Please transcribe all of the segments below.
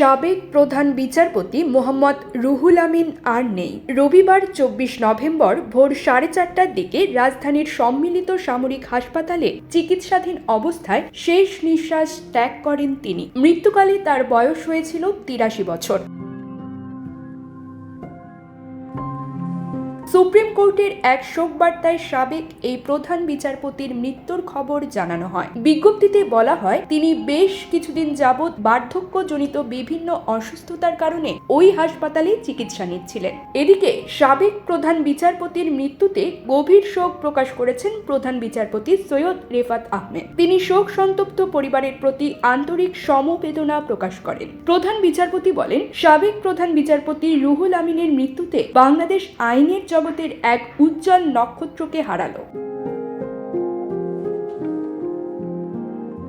সাবেক প্রধান বিচারপতি মোহাম্মদ রুহুল আমিন আর নেই। রবিবার চব্বিশ নভেম্বর ভোর সাড়ে চারটার দিকে রাজধানীর সম্মিলিত সামরিক হাসপাতালে চিকিৎসাধীন অবস্থায় শেষ নিঃশ্বাস ত্যাগ করেন তিনি। মৃত্যুকালে তার বয়স হয়েছিল তিরাশি বছর। সুপ্রিম কোর্টের এক শোক বার্তায় সাবেক এই প্রধান বিচারপতির মৃত্যুর খবর জানানো হয়। বিজ্ঞপ্তিতে বলা হয়, তিনি বেশ কিছুদিন যাবৎ বার্ধক্যজনিত বিভিন্ন অসুস্থতার কারণে ওই হাসপাতালে চিকিৎসা নিচ্ছিলেন। এদিকে, সাবেক প্রধান বিচারপতির মৃত্যুতে গভীর শোক প্রকাশ করেছেন প্রধান বিচারপতি সৈয়দ রেফাত আহমেদ। তিনি শোক সন্তপ্ত পরিবারের প্রতি আন্তরিক সমবেদনা প্রকাশ করেন। প্রধান বিচারপতি বলেন, সাবেক প্রধান বিচারপতি রুহুল আমিনের মৃত্যুতে বাংলাদেশ আইনের জগতের এক উজ্জ্বল নক্ষত্রকে হারালো।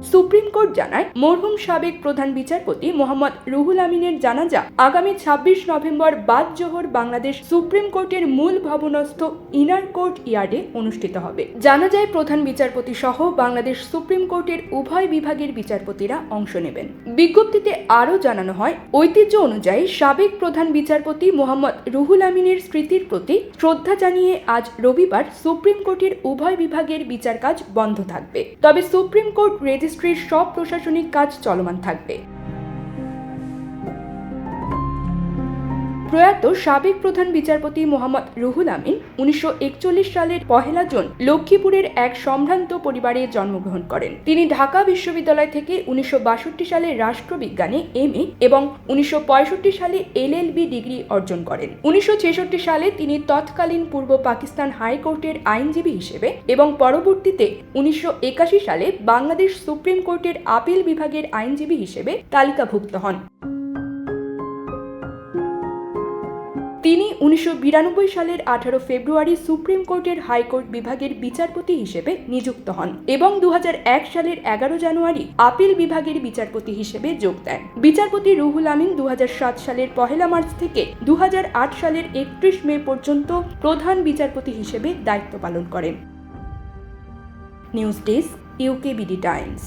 সুপ্রিম কোর্ট জানায়, মরহুম সাবেক প্রধান বিচারপতি মোহাম্মদ রুহুল আমিনের জানাজা আগামী ছাব্বিশ নভেম্বর বাদ জোহর বাংলাদেশ সুপ্রিম কোর্টের মূল ভবনস্থ ইনার কোর্ট ইয়ার্ডে অনুষ্ঠিত হবে। জানাজায় প্রধান বিচারপতি সহ বাংলাদেশ সুপ্রিম কোর্টের উভয় বিভাগের বিচারপতিরা অংশ নেবেন। বিজ্ঞপ্তিতে আরও জানানো হয়, ঐতিহ্য অনুযায়ী সাবেক প্রধান বিচারপতি মোহাম্মদ রুহুল আমিনের স্মৃতির প্রতি শ্রদ্ধা জানিয়ে আজ রবিবার সুপ্রিম কোর্টের উভয় বিভাগের বিচার কাজ বন্ধ থাকবে। তবে সুপ্রিম কোর্ট রেজিস্ট্রির সব প্রশাসনিক কাজ চলমান থাকবে। প্রয়াত সাবেক প্রধান বিচারপতি মোহাম্মদ রুহুল আমিন উনিশশো একচল্লিশ সালের পহেলা জুন লক্ষ্মীপুরের এক সম্ভ্রান্ত পরিবারে জন্মগ্রহণ করেন। তিনি ঢাকা বিশ্ববিদ্যালয় থেকে উনিশশো বাষট্টি সালে রাষ্ট্রবিজ্ঞানে এম এবং উনিশশো পঁয়ষট্টি সালে এলএলবি ডিগ্রি অর্জন করেন। উনিশশো ছেষট্টি সালে তিনি তৎকালীন পূর্ব পাকিস্তান হাইকোর্টের আইনজীবী হিসেবে এবং পরবর্তীতে উনিশশো একাশি সালে বাংলাদেশ সুপ্রিম কোর্টের আপিল বিভাগের আইনজীবী হিসেবে তালিকাভুক্ত হন। তিনি উনিশশো বিরানব্বই সালের আঠারো ফেব্রুয়ারি সুপ্রিম কোর্টের হাইকোর্ট বিভাগের বিচারপতি হিসেবে নিযুক্ত হন এবং দু হাজার এক সালের এগারো জানুয়ারি আপিল বিভাগের বিচারপতি হিসেবে যোগ দেন। বিচারপতি রুহুল আমিন দু হাজার সাত সালের পহেলা মার্চ থেকে দু হাজার আট সালের একত্রিশ মে পর্যন্ত প্রধান বিচারপতি হিসেবে দায়িত্ব পালন করেন। News desk UKBD Times.